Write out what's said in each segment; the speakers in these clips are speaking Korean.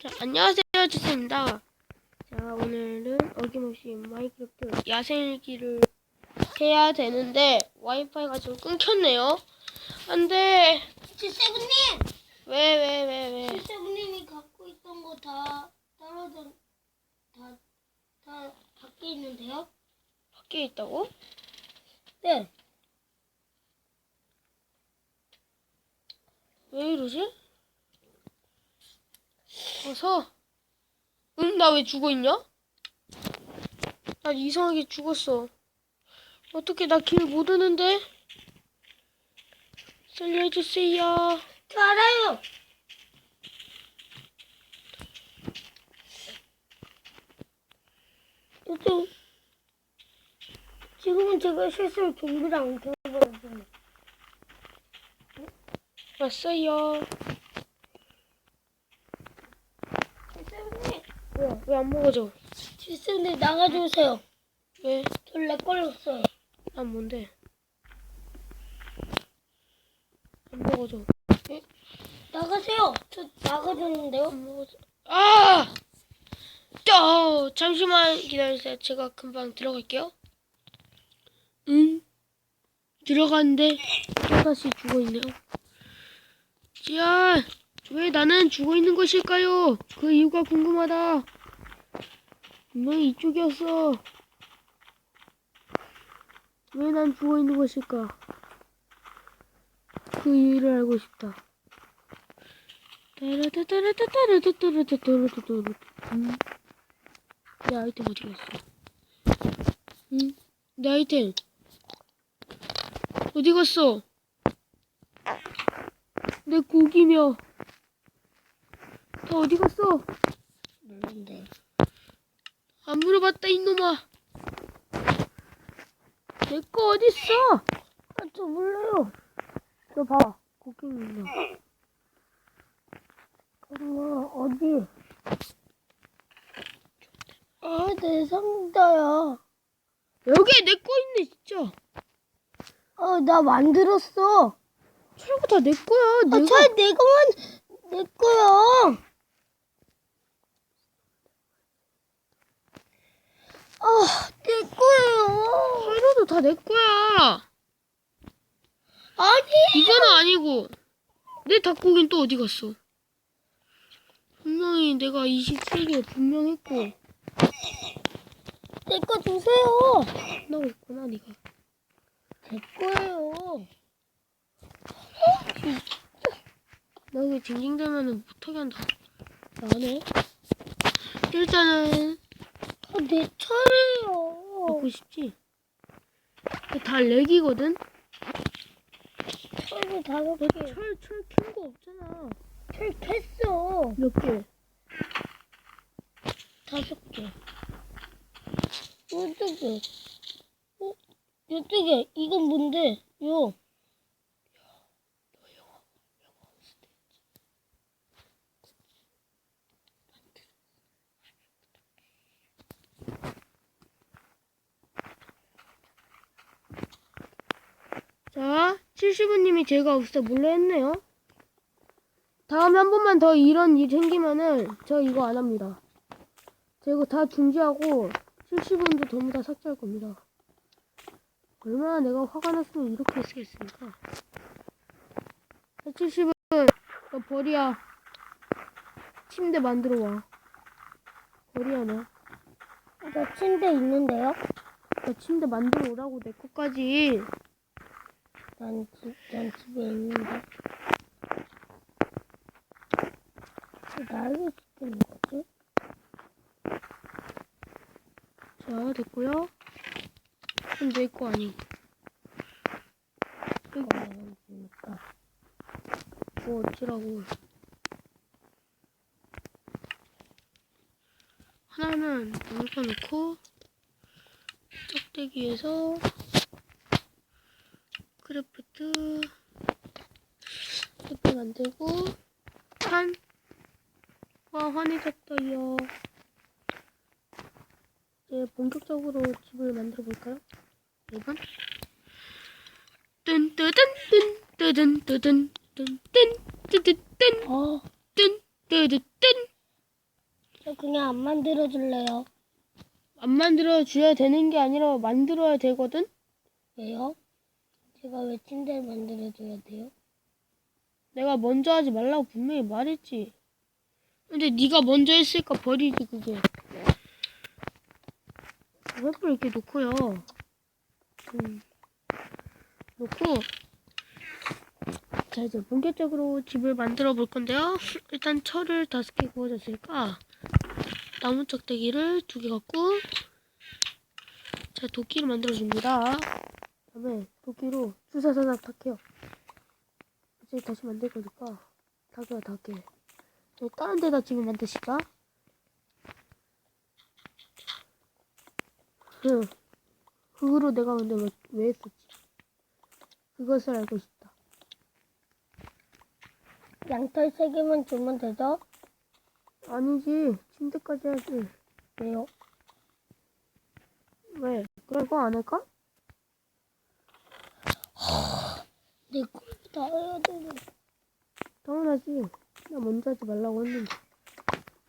자, 안녕하세요, 주스입니다. 자, 오늘은 어김없이 마이크래프트 야생일기를 해야 되는데 와이파이가 지금 끊겼네요. 안 돼. 지세븐님! 왜, 왜, 왜, 왜. 지세븐님이 갖고 있던 거 다 떨어져 다, 다 밖에 있는데요? 밖에 있다고? 네. 왜 이러지? 어서. 응, 나 왜 죽어 있냐? 나 이상하게 죽었어. 어떻게 나길못 오는데? 살려주세요. 저 알아요! 또 지금은 제가 실수로 좀비랑 엉켜버렸어요. 왔어요. 지세븐님! 뭐야, 왜 안 먹어져? 지세븐님 나가주세요. 왜? 졸래 걸렸어요. 난 뭔데? 안 먹어져. 나가세요. 저 나가줬는데요? 안 먹어져. 아! 어, 잠시만 기다려주세요. 제가 금방 들어갈게요. 응? 들어갔는데 또다시 죽어있네요. 자, 왜 나는 죽어있는 것일까요? 그 이유가 궁금하다. 분명히 이쪽이었어. 왜 난 죽어 있는 것일까? 그 이유를 알고 싶다. 내 아이템 어디 갔어? 응? 내 아이템 어디 갔어? 내 고기며 다 어디 갔어? 모르는데. 안 물어봤다 이놈아 내 거 어딨어? 아, 저 몰라요. 저 봐. 고기미 있나? 엄마, 어디? 아, 내 상자야. 여기에 내 거 있네 진짜. 아, 나 만들었어. 철거 다 내 거야. 아, 내가 차 내가만 내 거야. 아, 내 거예요. 철거도 다 내 거야. 아니, 이거는 아니고 내 닭고기는 또 어디 갔어? 분명히 내가 23개 분명 했고 내 거 주세요. 나고 있구나 네가. 내 거예요. 나 이거 징징대면은 못하게 한다. 나네. 일단은 아, 내 차례요. 먹고 싶지. 다 렉이거든. 철을 다섯 개. 철철 킨거 없잖아. 철 캤어. 몇 개? 다섯 개. 열두 개. 어? 열두 개. 이건 뭔데? 요. 자, 70원님이 제가 없어 몰래 했네요. 다음에 한 번만 더 이런 일 생기면은 저 이거 안 합니다. 저 이거 다 중지하고 70원도 전부 다 삭제할 겁니다. 얼마나 내가 화가 났으면 이렇게 했겠습니까? 70원, 너 벌이야. 침대 만들어 와. 벌이야 너. 나 침대 있는데요? 너 침대 만들어 오라고 내 것까지. 난, 집, 난 집에 있는데. 왜 나를 시키는 거지? 자, 됐고요. 그럼 내거 아니고. 그거는 뭡니까? 뭐 어찌라고. 하나는 옮겨놓고 짝대기에서 크래프트 이렇게 만들고 한 와, 환해졌어요. 이제 본격적으로 집을 만들어 볼까요? 1번 뜬뜨든 뜬뜨든 뜨든 뜬 뜨든 뜬 아, 뜬 뜨든 뜬저 그냥 안 만들어 줄래요. 안 만들어 줘야 되는 게 아니라 만들어야 되거든? 왜요? 제가 왜 침대를 만들어 줘야 돼요? 내가 먼저 하지 말라고 분명히 말했지. 근데 네가 먼저 했으니까 버리지 그게. 횃불 이렇게 놓고요. 음. 놓고 자 이제 본격적으로 집을 만들어 볼 건데요. 일단 철을 다섯 개 구워졌으니까 나무 짝대기를 두 개 갖고 자 도끼를 만들어 줍니다. 그다음에 도끼로 수사사삭 탁해요. 이제 다시 만들 거니까 닭이야 닭게 다른 데다 집을 만드시까? 그 그거로 내가 근데 왜, 왜 했었지? 그것을 알고 싶다. 양털 세 개만 주면 되죠? 아니지 침대까지 해야지. 왜요? 왜? 그럼 이거 안 할까? 내 거 다 해야 되는. 당연하지. 나 먼저 하지 말라고 했는데.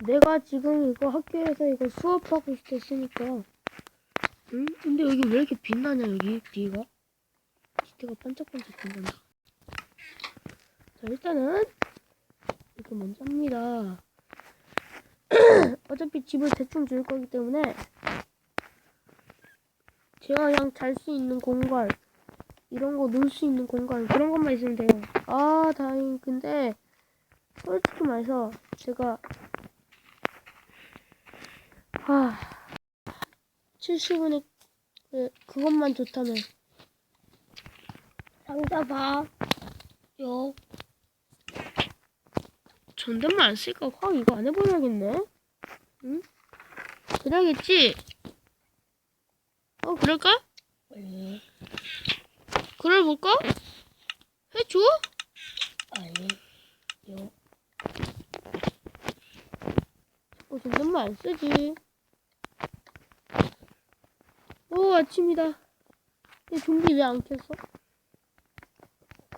내가 지금 이거 학교에서 이거 수업하고 있으니까. 응? 근데 여기 왜 이렇게 빛나냐, 여기, 뒤가? 뒤가 반짝반짝 빛난다. 자, 일단은, 이렇게 먼저 합니다. 어차피 집을 대충 지을 거기 때문에, 제가 그냥 잘 수 있는 공간, 이런 거 놀 수 있는 공간, 그런 것만 있으면 돼요. 아, 다행. 근데, 솔직히 말해서, 제가, 아, 70분에, 그, 그것만 좋다면, 상자 봐. 요. 존댓말 안 쓰니까 확 이거 안 해버려야겠네? 응? 그래야겠지? 어, 그럴까? 아니, 그래 볼까? 해줘? 아니, 요. 어, 존댓말 안 쓰지. 오, 아침이다. 이 좀비 왜 안 켰어?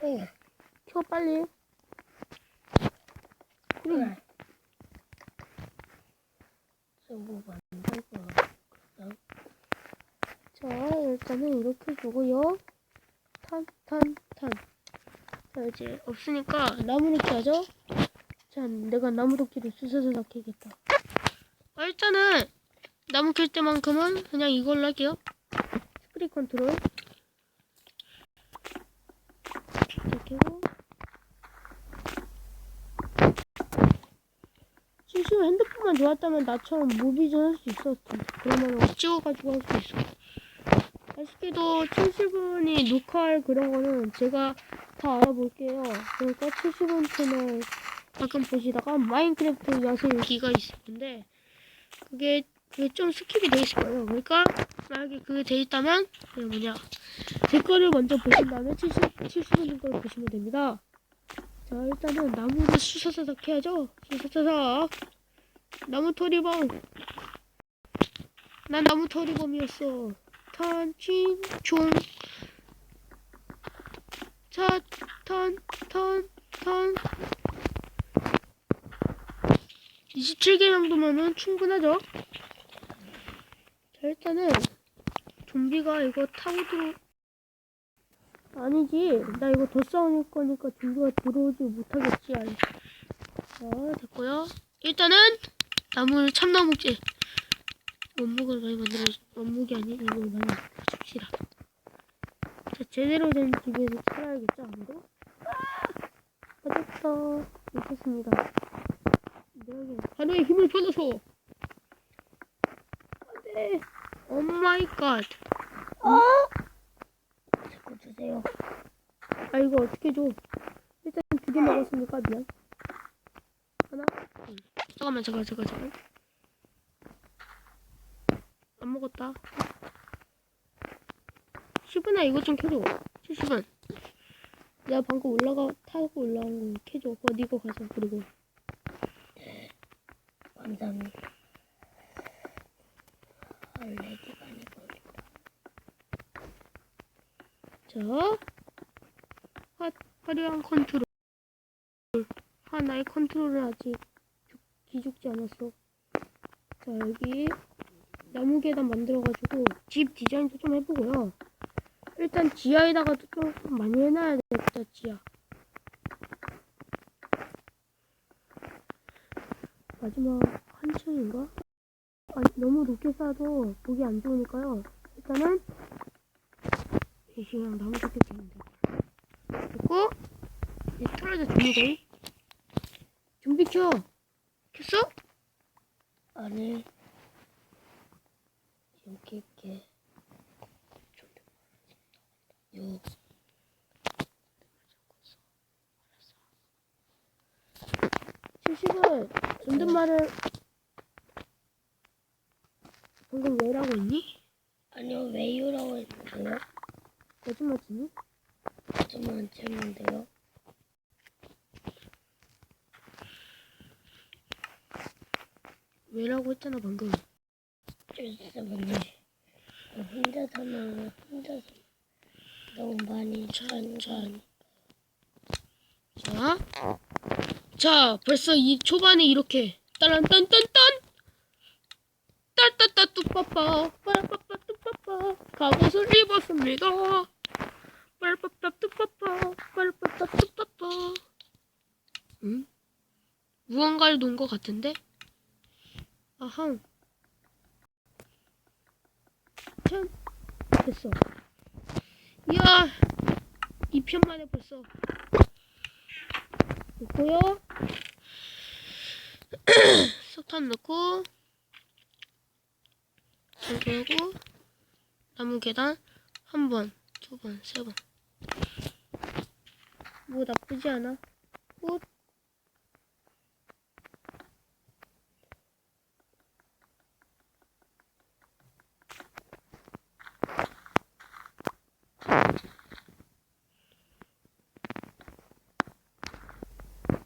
응. 켜, 빨리. 만들 거야. 자, 일단은 이렇게 주고요. 탄, 탄, 탄. 자, 이제 없으니까 나무 도끼 하죠? 자, 내가 나무 도끼를 수서서 캐겠다. 아, 일단은 나무 캘 때만큼은 그냥 이걸로 할게요. 스프링 컨트롤. 이렇게 고 실시로 핸드폰만 좋았다면 나처럼 무비 전 할 수 있었을 텐데. 그러면 찍어가지고 할 수 있어. 아쉽게도 70분이 녹화할 그런 거는 제가 다 알아볼게요. 그러니까 70분 채널 가끔 보시다가 마인크래프트 야세 일기가 있을 건데 그게 그게 좀 스킵이 돼 있을 거예요. 그러니까 만약에 그게 돼 있다면 그 뭐냐 제 거를 먼저 보신 다음에 70 70분 걸 보시면 됩니다. 자 일단은 나무를 수사사삭 해야죠. 수사사삭 나무 토리범 난 나무 토리범이었어. 탄친총. 차 탄 탄 탄. 27개 정도면은 충분하죠? 자 일단은 좀비가 이거 타고 들어 아니지. 나 이거 더 싸울 거니까 좀비가 들어오지 못하겠지. 아니. 자 됐고요. 일단은 나무를 참나무지 원목을 많이 만들어 원목이 아닌 이걸 많이 만들어 줍시다 자 제대로 된 집에서 살아야겠죠 아무도? 괜찮습니다. 내가 하루의 힘을 받아서. 안돼 오 마이 갓. 어? 자꾸 주세요. 아 이거 어떻게 줘? 일단 두 개 먹었으니까 미안. 하나 둘. 잠깐만 잠깐 잠깐 잠깐 안 먹었다. 10분아 이것 좀 켜줘. 70분 내가 방금 올라가 타고 올라온 거 켜줘. 어디 거 가서 그리고. 감사합니다. 걸린다. 자 화, 화려한 컨트롤. 하나의 컨트롤은 아직 죽- 기죽지 않았어. 자, 여기 나무 계단 만들어가지고 집 디자인도 좀 해보고요. 일단 지하에다가도 좀 많이 해놔야 되겠다, 지하. 마지막 한 층인가? 아니, 너무 높게 쌓아도 보기 안 좋으니까요. 일단은 이 그냥 나무 좋게 돼. 그리고 이 털어져 준비돼. 준비 켜. 켰어? 아니. 낄게. 요. 실식을 존댓말을 방금 왜라고 했니? 아니요, 왜요라고 했는데요? 거짓말 치니? 좀만 했는데요? 왜라고 했잖아 방금. 죄송합니다. 혼자서만, 혼자서 너무 많이 천천. 자, 자 벌써 이 초반에 이렇게 따란 딴딴딴 따따따 뚜빠빠 빠라빠빠 뚜빠빠 갑옷을 입었습니다. 빠라빠빠 뚜빠빠 빠라빠빠 뚜빠빠 응? 무언가를 놓은 것 같은데? 아항 참 됐어 이야 이 편만에 벌써 넣고요. 석탄 넣고 그리고 나무 계단 한 번, 두 번, 세 번. 뭐 나쁘지 않아. 꽃.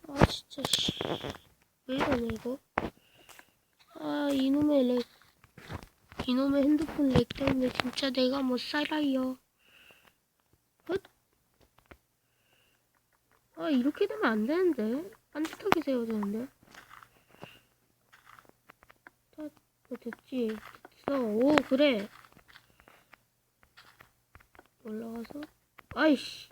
아 진짜 씨. 왜 이러냐 이거 아 이놈의 렉 이놈의 핸드폰 렉 때문에 진짜 내가 못 살아요. 헛? 아 이렇게 되면 안 되는데? 반듯하게 세워야 되는데? 다 어, 됐지. 됐어. 오 그래. 올라가서. 아이씨